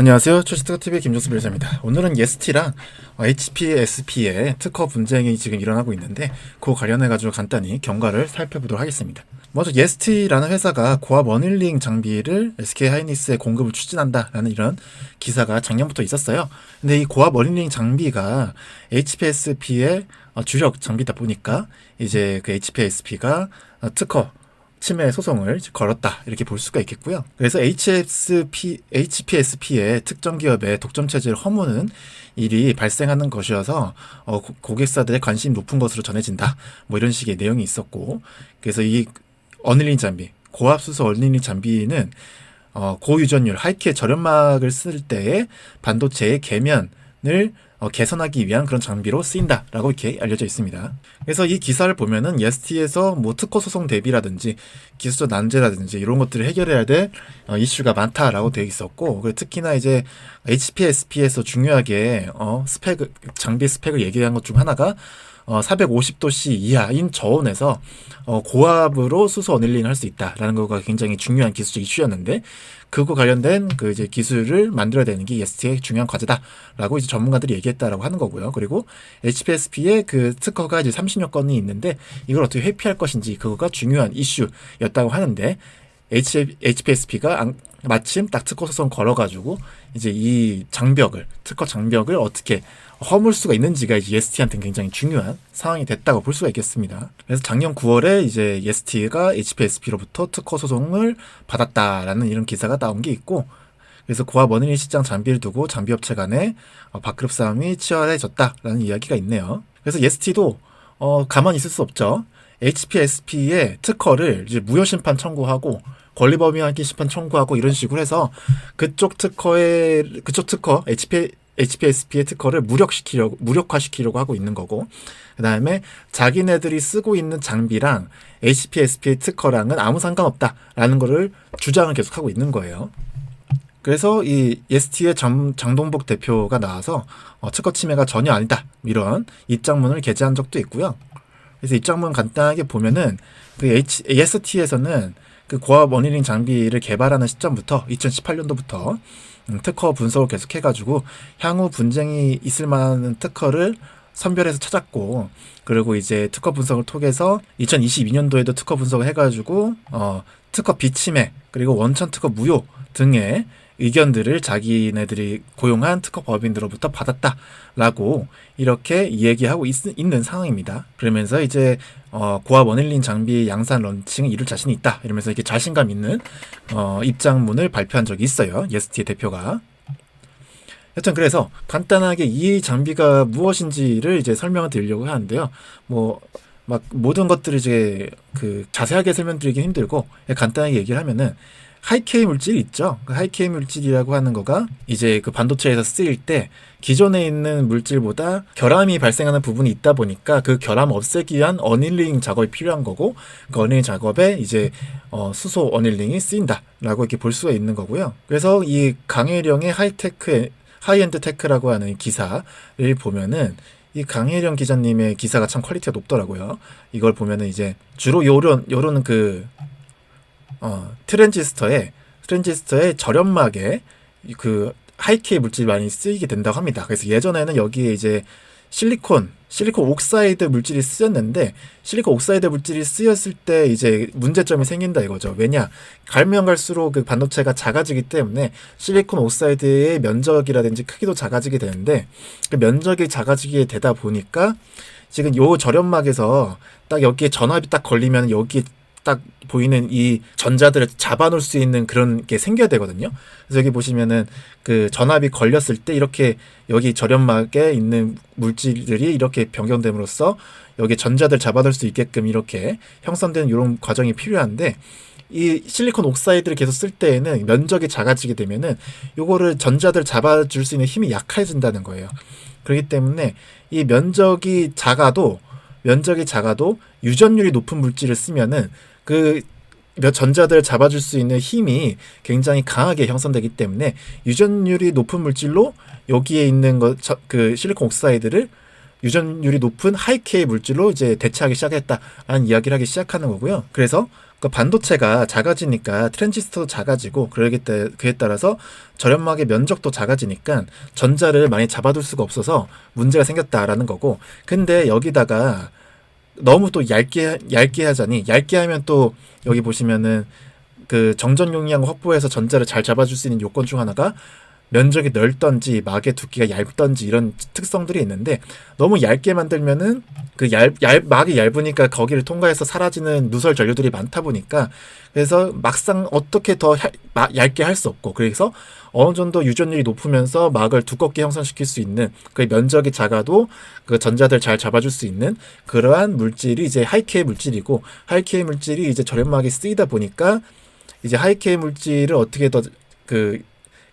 안녕하세요. 초시특허TV 김종수 변호사입니다. 오늘은 예스티랑 HPSP의 특허 분쟁이 지금 일어나고 있는데 그 관련해가지고 간단히 경과를 살펴보도록 하겠습니다. 먼저 예스티라는 회사가 고압 원일링 장비를 SK 하이닉스에 공급을 추진한다라는 이런 기사가 작년부터 있었어요. 근데 이 고압 원일링 장비가 HPSP의 주력 장비다 보니까 이제 그 HPSP가 특허 침해 소송을 걸었다 이렇게 볼 수가 있겠고요. 그래서 HSP, HPSP의 특정 기업의 독점 체제를 허무는 일이 발생하는 것이어서 어, 고객사들의 관심이 높은 것으로 전해진다. 뭐 이런 식의 내용이 있었고 그래서 이 어닐링 장비, 고압 수소 어닐링 장비는 어, 고유전율 하이키의 저렴막을 쓸 때에 반도체의 계면을 어, 개선하기 위한 그런 장비로 쓰인다라고 이렇게 알려져 있습니다. 그래서 이 기사를 보면은 예스티에서 뭐 특허 소송 대비라든지 기술적 난제라든지 이런 것들을 해결해야 될 어, 이슈가 많다라고 되어 있었고 특히나 이제 HPSP에서 중요하게 어, 스펙 장비 스펙을 얘기한 것 중 하나가 어, 450도씨 이하인 저온에서 어, 고압으로 수소 어닐링을 할 수 있다라는 거가 굉장히 중요한 기술적 이슈였는데 그거 관련된 그 이제 기술을 만들어야 되는 게 EST의 중요한 과제다라고 이제 전문가들이 얘기했다라고 하는 거고요. 그리고 HPSP의 그 특허가 이제 30여 건이 있는데 이걸 어떻게 회피할 것인지 그거가 중요한 이슈였다고 하는데 HPSP가 마침 딱 특허 소송 걸어가지고 이제 이 장벽을 특허 장벽을 어떻게 허물 수가 있는지가 이제 EST한테는 굉장히 중요한 상황이 됐다고 볼 수가 있겠습니다. 그래서 작년 9월에 이제 EST가 HPSP로부터 특허 소송을 받았다라는 이런 기사가 나온 게 있고 그래서 고압 원인일 시장 장비를 두고 장비업체 간의 어, 밥그릇 싸움이 치열해졌다라는 이야기가 있네요. 그래서 EST도 어, 가만히 있을 수 없죠. HPSP의 특허를 이제 무효 심판 청구하고 권리범위하기 심판 청구하고 이런 식으로 해서 그쪽 특허의 그쪽 특허 HP HPSP의 특허를 무력시키려고 무력화시키려고 하고 있는 거고 그다음에 자기네들이 쓰고 있는 장비랑 HPSP의 특허랑은 아무 상관없다라는 거를 주장을 계속하고 있는 거예요. 그래서 이 장, 장동복 대표가 나와서 어, 특허 침해가 전혀 아니다 이런 입장문을 게재한 적도 있고요. 그래서 입장문 간단하게 보면은 그 H, EST에서는 그 고압 원일링 장비를 개발하는 시점부터 2018년도부터 음, 특허 분석을 계속 해가지고 향후 분쟁이 있을 만한 특허를 선별해서 찾았고 그리고 이제 특허 분석을 통해서 2022년도에도 특허 분석을 해가지고 어 특허 비침해 그리고 원천 특허 무효 등의 의견들을 자기네들이 고용한 특허 법인들로부터 받았다라고 이렇게 얘기하고 있, 는 상황입니다. 그러면서 이제 어, 고압 원일린 장비 양산 런칭을 이룰 자신이 있다 이러면서 이렇게 자신감 있는 어, 입장문을 발표한 적이 있어요. 예스티 대표가. 여튼 그래서 간단하게 이 장비가 무엇인지를 이제 설명을 드리려고 하는데요. 뭐막 모든 것들을 이제 그 자세하게 설명드리기 힘들고 간단하게 얘기를 하면은 하이케이 물질 있죠. 그 하이케이 물질이라고 하는 거가 이제 그 반도체에서 쓰일 때 기존에 있는 물질보다 결함이 발생하는 부분이 있다 보니까 그 결함 없애기 위한 어닐링 작업이 필요한 거고 그 어닐링 작업에 이제 어 수소 어닐링이 쓰인다라고 이렇게 볼 수가 있는 거고요. 그래서 이 강혜령의 하이테크 하이엔드 테크라고 하는 기사를 보면은 이 강혜령 기자님의 기사가 참 퀄리티가 높더라고요. 이걸 보면은 이제 주로 요런 요런 그 어, 트랜지스터에 트랜지스터의 저렴막에 그 하이케이 물질이 많이 쓰이게 된다고 합니다. 그래서 예전에는 여기에 이제 실리콘, 실리콘 옥사이드 물질이 쓰였는데 실리콘 옥사이드 물질이 쓰였을 때 이제 문제점이 생긴다 이거죠. 왜냐 갈면 갈수록 그 반도체가 작아지기 때문에 실리콘 옥사이드의 면적이라든지 크기도 작아지게 되는데 그 면적이 작아지게 되다 보니까 지금 요 저렴막에서 딱 여기에 전압이 딱 걸리면 여기 딱 보이는 이 전자들을 잡아놓을 수 있는 그런 게 생겨야 되거든요. 그래서 여기 보시면은 그 전압이 걸렸을 때 이렇게 여기 저렴하게 있는 물질들이 이렇게 변경됨으로써 여기 전자들 잡아둘 수 있게끔 이렇게 형성되는 이런 과정이 필요한데 이 실리콘 옥사이드를 계속 쓸 때에는 면적이 작아지게 되면은 요거를 전자들 잡아줄 수 있는 힘이 약해진다는 거예요. 그렇기 때문에 이 면적이 작아도 면적이 작아도 유전율이 높은 물질을 쓰면은 그 몇 전자들을 잡아줄 수 있는 힘이 굉장히 강하게 형성되기 때문에 유전율이 높은 물질로 여기에 있는 것 그 실리콘 옥사이드를 유전율이 높은 하이케이 물질로 이제 대체하기 시작했다라는 이야기를 하기 시작하는 거고요. 그래서 그 반도체가 작아지니까 트랜지스터도 작아지고 그러기 때 그에 따라서 절연막의 면적도 작아지니까 전자를 많이 잡아둘 수가 없어서 문제가 생겼다라는 거고 근데 여기다가 너무 또 얇게 얇게 하자니 얇게 하면 또 여기 보시면은 그 정전 용량 확보해서 전자를 잘 잡아줄 수 있는 요건 중 하나가 면적이 넓던지 막의 두께가 얇던지 이런 특성들이 있는데 너무 얇게 만들면은 그 얇, 얇 막이 얇으니까 거기를 통과해서 사라지는 누설 전류들이 많다 보니까 그래서 막상 어떻게 더 얇- 마- 얇게 할 수 없고 그래서 어느 정도 유전율이 높으면서 막을 두껍게 형성시킬 수 있는 그 면적이 작아도 그 전자들 잘 잡아줄 수 있는 그러한 물질이 이제 하이케이 물질이고 하이케이 물질이 이제 절연막에 쓰이다 보니까 이제 하이케이 물질을 어떻게 더 그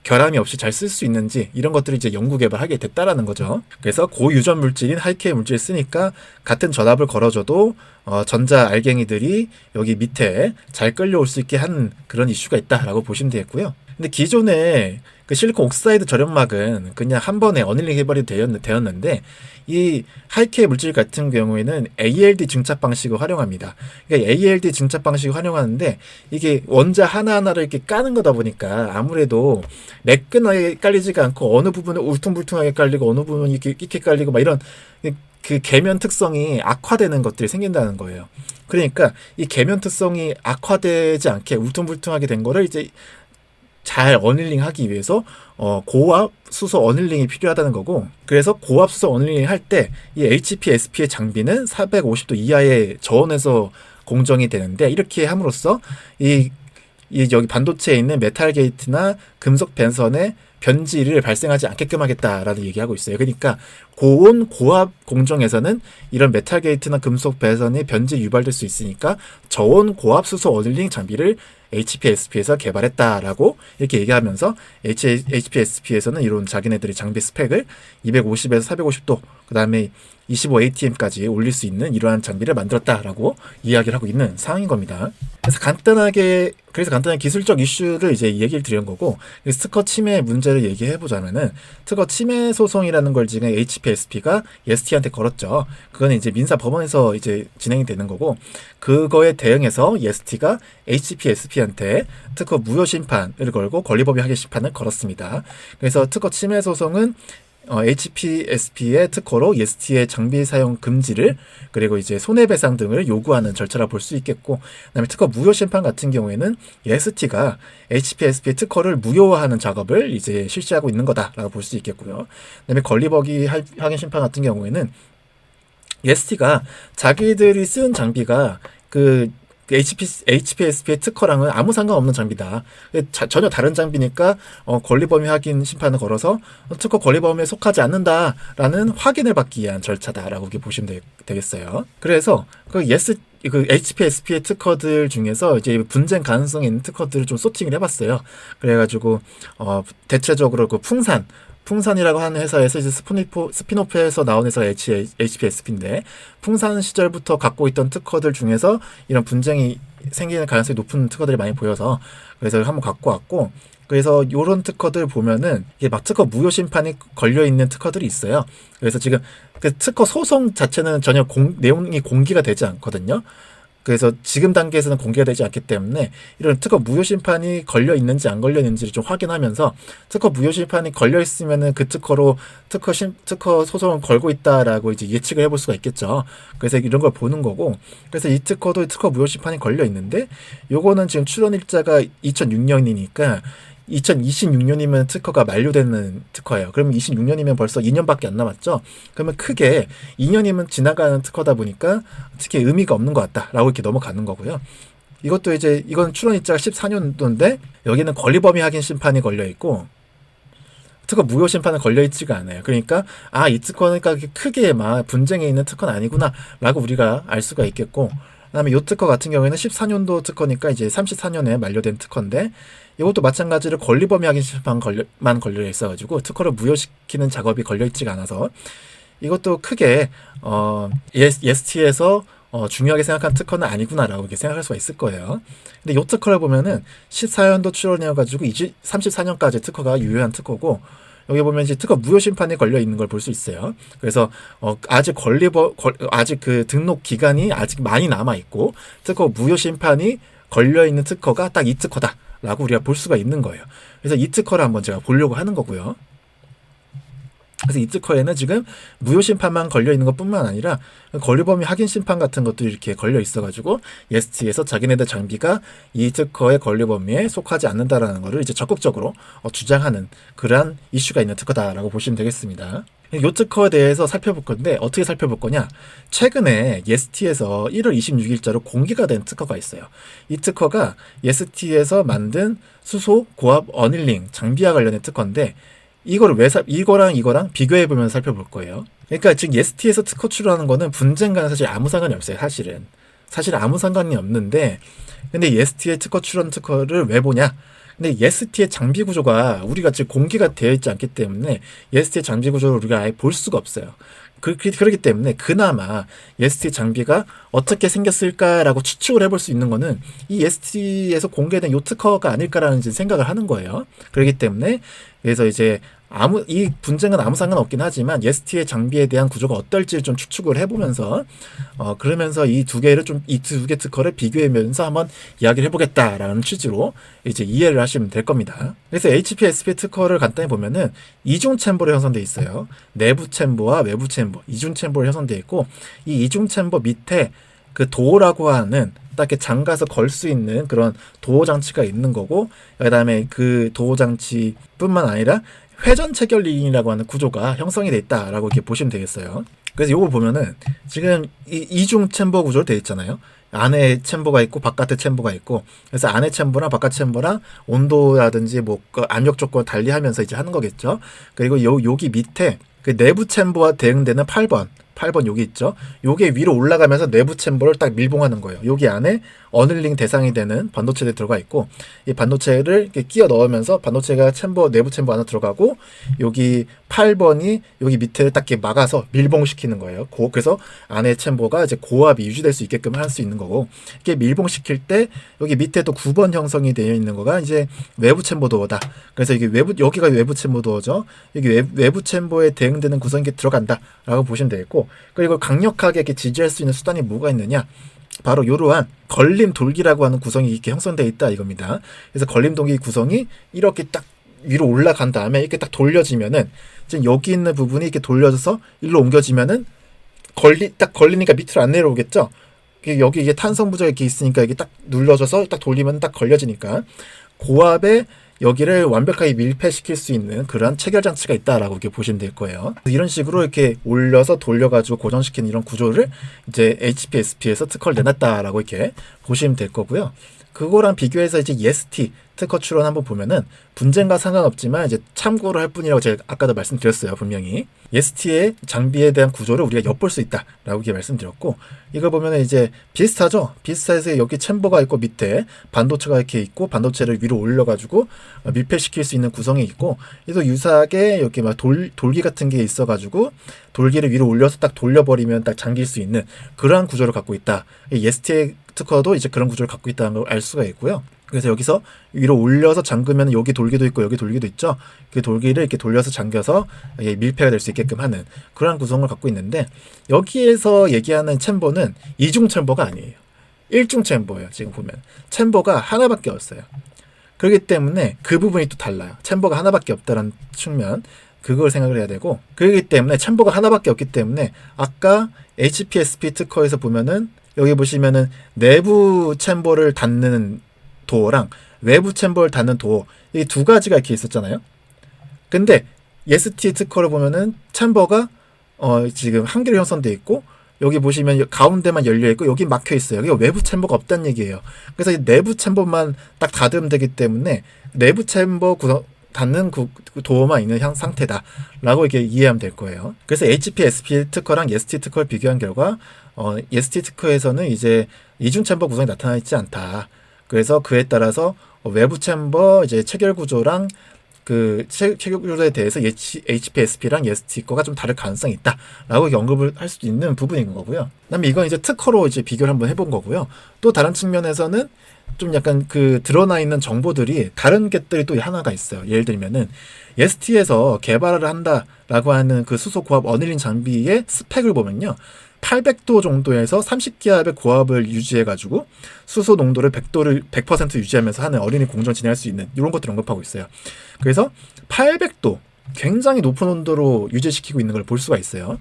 결함이 없이 잘 쓸 수 있는지 이런 것들을 이제 연구 개발하게 됐다라는 거죠. 그래서 고유전 물질인 하이케이 물질을 쓰니까 같은 전압을 걸어줘도 어, 전자 알갱이들이 여기 밑에 잘 끌려올 수 있게 한 그런 이슈가 있다라고 보시면 되겠고요. 근데 기존에 그 실리콘 옥사이드 절연막은 그냥 한 번에 어닐링 해버리 되었는데 이 하이케이 물질 같은 경우에는 ALD 증착 방식을 활용합니다. 그러니까 ALD 증착 방식을 활용하는데 이게 원자 하나하나를 이렇게 까는 거다 보니까 아무래도 매끈하게 깔리지가 않고 어느 부분은 울퉁불퉁하게 깔리고 어느 부분은 이렇게 이렇게 깔리고 막 이런 그 계면 특성이 악화되는 것들이 생긴다는 거예요. 그러니까 이 계면 특성이 악화되지 않게 울퉁불퉁하게 된 거를 이제 잘 어닐링 하기 위해서 어, 고압 수소 어닐링이 필요하다는 거고 그래서 고압 수소 어닐링 할 때 이 HPSP의 장비는 450도 이하의 저온에서 공정이 되는데 이렇게 함으로써 이, 이 여기 반도체에 있는 메탈 게이트나 금속 벤선의 변질을 발생하지 않게끔 하겠다라는 얘기하고 있어요. 그러니까 고온 고압 공정에서는 이런 메탈 게이트나 금속 배선이 변질 유발될 수 있으니까 저온 고압 수소 어닐링 장비를 HPSP에서 개발했다라고 이렇게 얘기하면서 HPSP에서는 이런 자기네들의 장비 스펙을 250에서 450도 그 다음에 25ATM까지 올릴 수 있는 이러한 장비를 만들었다라고 이야기를 하고 있는 상황인 겁니다. 그래서 간단하게 그래서 간단한 기술적 이슈를 이제 얘기를 드린 거고 특허 침해 문제를 얘기해 보자면은 특허 침해 소송이라는 걸 지금 HPSP가 EST한테 걸었죠. 그거는 이제 민사 법원에서 이제 진행이 되는 거고 그거에 대응해서 EST가 HPSP 한테 특허 무효 심판을 걸고 권리법위 확인 심판을 걸었습니다. 그래서 특허 침해 소송은 어, HPSP의 특허로 EST의 장비 사용 금지를 그리고 이제 손해배상 등을 요구하는 절차라 볼 수 있겠고 그다음에 특허 무효 심판 같은 경우에는 EST가 HPSP의 특허를 무효화하는 작업을 이제 실시하고 있는 거다라고 볼 수 있겠고요. 그다음에 권리법위 확인 심판 같은 경우에는 EST가 자기들이 쓴 장비가 그 HP, HPSP의 특허랑은 아무 상관없는 장비다. 자, 전혀 다른 장비니까 어, 권리범위 확인 심판을 걸어서 특허 권리범위에 속하지 않는다라는 확인을 받기 위한 절차다라고 보시면 되, 겠어요 그래서 그 예스 그 HPSP의 특허들 중에서 이제 분쟁 가능성이 있는 특허들을 좀 소팅을 해봤어요. 그래가지고 어, 대체적으로 그 풍산 풍산이라고 하는 회사에서 이제 스피노프, 스피노프에서 나온 회사 HPSP인데 풍산 시절부터 갖고 있던 특허들 중에서 이런 분쟁이 생기는 가능성이 높은 특허들이 많이 보여서 그래서 한번 갖고 왔고 그래서 요런 특허들 보면은 이게 막 특허 무효 심판이 걸려 있는 특허들이 있어요. 그래서 지금 그 특허 소송 자체는 전혀 공, 내용이 공개가 되지 않거든요. 그래서 지금 단계에서는 공개가 되지 않기 때문에 이런 특허 무효 심판이 걸려 있는지 안 걸려 있는지를 좀 확인하면서 특허 무효 심판이 걸려 있으면은 그 특허로 특허 심, 특허 소송을 걸고 있다라고 이제 예측을 해볼 수가 있겠죠. 그래서 이런 걸 보는 거고 그래서 이 특허도 특허 무효 심판이 걸려 있는데 요거는 지금 출원 일자가 2006년이니까 2026년이면 특허가 만료되는 특허예요. 그러면 26년이면 벌써 2년밖에 안 남았죠. 그러면 크게 2년이면 지나가는 특허다 보니까 특히 의미가 없는 것 같다라고 이렇게 넘어가는 거고요. 이것도 이제 이건 출원 일자가 14년도인데 여기는 권리범위 확인 심판이 걸려 있고 특허 무효 심판은 걸려 있지가 않아요. 그러니까 아 이 특허는 그러니까 크게 막 분쟁에 있는 특허는 아니구나라고 우리가 알 수가 있겠고 그 다음에 요 특허 같은 경우에는 14년도 특허니까 이제 34년에 만료된 특허인데 이것도 마찬가지로 권리범위 확인 심판 걸려 만 걸려 있어가지고 특허를 무효시키는 작업이 걸려 있지가 않아서 이것도 크게 어 EST에서 어, 중요하게 생각한 특허는 아니구나라고 이렇게 생각할 수가 있을 거예요. 근데 이 특허를 보면은 14년도 출원이어가지고 20, 34년까지 특허가 유효한 특허고 여기 보면 이제 특허 무효 심판에 걸려 있는 걸 볼 수 있어요. 그래서 어, 아직 권리 버 걸, 아직 그 등록 기간이 아직 많이 남아 있고 특허 무효 심판이 걸려 있는 특허가 딱 이 특허다라고 우리가 볼 수가 있는 거예요. 그래서 이 특허를 한번 제가 보려고 하는 거고요. 그래서 이 특허에는 지금 무효 심판만 걸려 있는 것뿐만 아니라 권리범위 확인 심판 같은 것도 이렇게 걸려 있어가지고 예스티에서 자기네들 장비가 이 특허의 권리 범위에 속하지 않는다라는 것을 이제 적극적으로 어, 주장하는 그러한 이슈가 있는 특허다라고 보시면 되겠습니다. 이 특허에 대해서 살펴볼 건데 어떻게 살펴볼 거냐? 최근에 예스티에서 1월 26일자로 공개가 된 특허가 있어요. 이 특허가 예스티에서 만든 수소 고압 어닐링 장비와 관련된 특허인데 이거를 왜 살, 이거랑 이거랑 비교해 보면 살펴볼 거예요. 그러니까 지금 예스티에서 특허 출원하는 거는 분쟁과는 사실 아무 상관이 없어요. 사실은 사실 아무 상관이 없는데 근데 예스티의 특허 출원 특허를 왜 보냐? 근데 예스티의 장비 구조가 우리가 지금 공개가 되어 있지 않기 때문에 예스티의 장비 구조를 우리가 아예 볼 수가 없어요. 그, 그, 그렇기 때문에 그나마 예스티 장비가 어떻게 생겼을까라고 추측을 해볼 수 있는 거는 이 예스티에서 공개된 요 특허가 아닐까라는 생각을 하는 거예요. 그렇기 때문에 그래서 이제 아무 이 분쟁은 아무 상관 없긴 하지만 예스티의 장비에 대한 구조가 어떨지 좀 추측을 해보면서 어 그러면서 이 두 개를 좀 이 두 개 특허를 비교하면서 한번 이야기를 해보겠다라는 취지로 이제 이해를 하시면 될 겁니다. 그래서 HPSP 특허를 간단히 보면은 이중 챔버로 형성돼 있어요. 내부 챔버와 외부 챔버 이중 챔버로 형성돼 있고 이 이중 챔버 밑에 그 도어라고 하는 딱 이렇게 잠가서 걸 수 있는 그런 도어 장치가 있는 거고 그다음에 그 도어 장치뿐만 아니라 회전 체결링이라고 하는 구조가 형성이 돼 있다라고 이렇게 보시면 되겠어요. 그래서 요거 보면은 지금 이 이중 챔버 구조로 되어 있잖아요. 안에 챔버가 있고 바깥에 챔버가 있고 그래서 안에 챔버랑 바깥 챔버랑 온도라든지 뭐그 압력 조건 달리하면서 이제 하는 거겠죠. 그리고 요 여기 밑에 그 내부 챔버와 대응되는 8번 8번 여기 있죠. 요게 위로 올라가면서 내부 챔버를 딱 밀봉하는 거예요. 여기 안에 어늘링 대상이 되는 반도체들이 들어가 있고 이 반도체를 끼워 넣으면서 반도체가 챔버 내부 챔버 안에 들어가고 여기 8번이 여기 밑에를 딱 이렇게 막아서 밀봉시키는 거예요. 고, 그래서 안에 챔버가 이제 고압이 유지될 수 있게끔 할 수 있는 거고 이게 밀봉시킬 때 여기 밑에 또 9번 형성이 되어 있는 거가 이제 외부 챔버 도어다. 그래서 이게 외부 여기가 외부 챔버 도어죠. 여기 외, 외부 챔버에 대응되는 구성이 들어간다라고 보시면 되겠고 그리고 강력하게 이렇게 지지할 수 있는 수단이 뭐가 있느냐? 바로 이러한 걸림 돌기라고 하는 구성이 이렇게 형성되어 있다 이겁니다. 그래서 걸림 돌기 구성이 이렇게 딱 위로 올라간 다음에 이렇게 딱 돌려지면은 지금 여기 있는 부분이 이렇게 돌려져서 일로 옮겨지면은 걸리 딱 걸리니까 밑으로 안 내려오겠죠. 여기 이게 탄성 부자가 이렇게 있으니까 이게 딱 눌러져서 딱 돌리면 딱 걸려지니까 고압에 여기를 완벽하게 밀폐시킬 수 있는 그러한 체결 장치가 있다라고 이렇게 보시면 될 거예요. 이런 식으로 이렇게 올려서 돌려가지고 고정시키는 이런 구조를 이제 HPSP에서 특허를 내놨다라고 이렇게 보시면 될 거고요. 그거랑 비교해서 이제 EST 특허 출원 한번 보면은 분쟁과 상관없지만 이제 참고로 할 뿐이라고 제가 아까도 말씀드렸어요 분명히. EST의 장비에 대한 구조를 우리가 엿볼 수 있다라고 이렇게 말씀드렸고 이거 보면은 이제 비슷하죠? 비슷해서 여기 챔버가 있고 밑에 반도체가 이렇게 있고 반도체를 위로 올려가지고 어, 밀폐시킬 수 있는 구성이 있고 이도 유사하게 여기 막 돌, 돌기 같은 게 있어가지고 돌기를 위로 올려서 딱 돌려버리면 딱 잠길 수 있는 그러한 구조를 갖고 있다. EST의 특허도 이제 그런 구조를 갖고 있다는 걸 알 수가 있고요. 그래서 여기서 위로 올려서 잠그면 여기 돌기도 있고 여기 돌기도 있죠. 그 돌기를 이렇게 돌려서 잠겨서 예, 밀폐가 될 수 있게끔 하는 그러한 구성을 갖고 있는데 여기에서 얘기하는 챔버는 이중 챔버가 아니에요. 일중 챔버예요. 지금 보면 챔버가 하나밖에 없어요. 그렇기 때문에 그 부분이 또 달라요. 챔버가 하나밖에 없다는 측면 그걸 생각을 해야 되고 그렇기 때문에 챔버가 하나밖에 없기 때문에 아까 HPSP 특허에서 보면은 여기 보시면은 내부 챔버를 닫는 도어랑 외부 챔버를 닫는 도어 이 두 가지가 이렇게 있었잖아요. 근데 예스티 특허를 보면은 챔버가 어 지금 한 개로 형성돼 있고 여기 보시면 여- 가운데만 열려 있고 여기 막혀 있어요. 여기 외부 챔버가 없다는 얘기예요. 그래서 이 내부 챔버만 딱 닫으면 되기 때문에 내부 챔버 구성 닫는 그 도어만 있는 형 상태다라고 이렇게 이해하면 될 거예요. 그래서 HPSP 특허랑 EST 특허를 비교한 결과 어, EST 특허에서는 이제 이중 챔버 구성이 나타나 있지 않다. 그래서 그에 따라서 어, 외부 챔버 이제 체결 구조랑 그 체- 체결 구조에 대해서 HPSP랑 거가 좀 다를 가능성이 있다라고 언급을 할 수도 있는 부분인 거고요. 그다음에 이건 이제 특허로 이제 비교를 한번 해본 거고요. 또 다른 측면에서는 좀 약간 그 드러나 있는 정보들이 다른 것들이 또 하나가 있어요. 예를 들면은 EST에서 개발을 한다라고 하는 그 수소 고압 어닐링 장비의 스펙을 보면요. 800도 정도에서 30기압의 고압을 유지해가지고 수소 농도를 100도를 100% 유지하면서 하는 어린이 공정 진행할 수 있는 이런 것들 언급하고 있어요. 그래서 800도 굉장히 높은 온도로 유지시키고 있는 걸 볼 수가 있어요.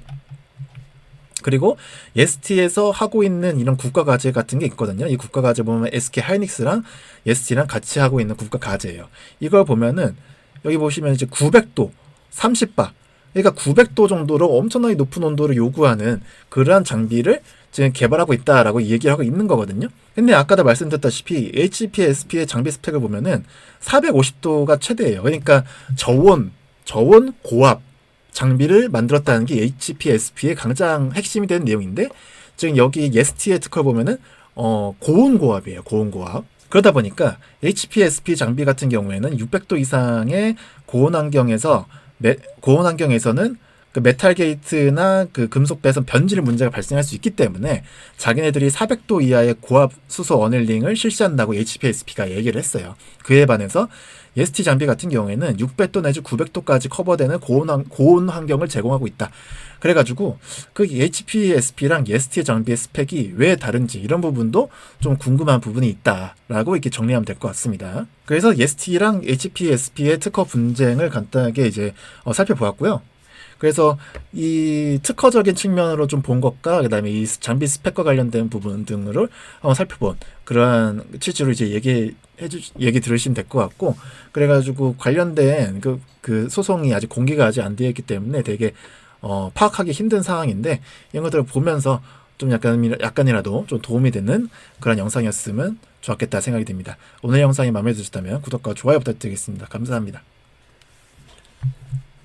그리고 예스티에서 하고 있는 이런 국가 과제 같은 게 있거든요. 이 국가 과제 보면 SK 하이닉스랑 예스티랑 같이 하고 있는 국가 과제예요. 이걸 보면은 여기 보시면 이제 900도 30바 그러니까 900도 정도로 엄청나게 높은 온도를 요구하는 그러한 장비를 지금 개발하고 있다라고 얘기를 하고 있는 거거든요. 근데 아까도 말씀드렸다시피 HPSP의 장비 스펙을 보면은 450도가 최대예요. 그러니까 저온, 저온 고압 장비를 만들었다는 게 HPSP의 가장 핵심이 되는 내용인데 지금 여기 예스티의 특허를 보면은 어, 고온 고압이에요. 고온 고압. 그러다 보니까 HPSP 장비 같은 경우에는 600도 이상의 고온 환경에서 메- 고온 환경에서는 그 메탈 게이트나 그 금속 배선 변질 문제가 발생할 수 있기 때문에 자기네들이 400도 이하의 고압 수소 어넬링을 실시한다고 HPSP가 얘기를 했어요. 그에 반해서 EST 장비 같은 경우에는 600도 내지 900도까지 커버되는 고온, 환- 고온 환경을 제공하고 있다. 그래가지고 그 HPSP랑 EST 장비의 스펙이 왜 다른지 이런 부분도 좀 궁금한 부분이 있다라고 이렇게 정리하면 될 것 같습니다. 그래서 EST랑 HPSP의 특허 분쟁을 간단하게 이제 어, 살펴보았고요. 그래서 이 특허적인 측면으로 좀 본 것과 그다음에 이 장비 스펙과 관련된 부분 등으로 한번 살펴본 그러한 취지로 이제 얘기해 주 얘기 들으시면 될 것 같고 그래가지고 관련된 그, 그 소송이 아직 공개가 아직 안 되어 있기 때문에 되게 어, 파악하기 힘든 상황인데 이런 것들을 보면서 좀 약간, 약간이라도 좀 도움이 되는 그런 영상이었으면 좋았겠다 생각이 듭니다. 오늘 영상이 마음에 드셨다면 구독과 좋아요 부탁드리겠습니다. 감사합니다.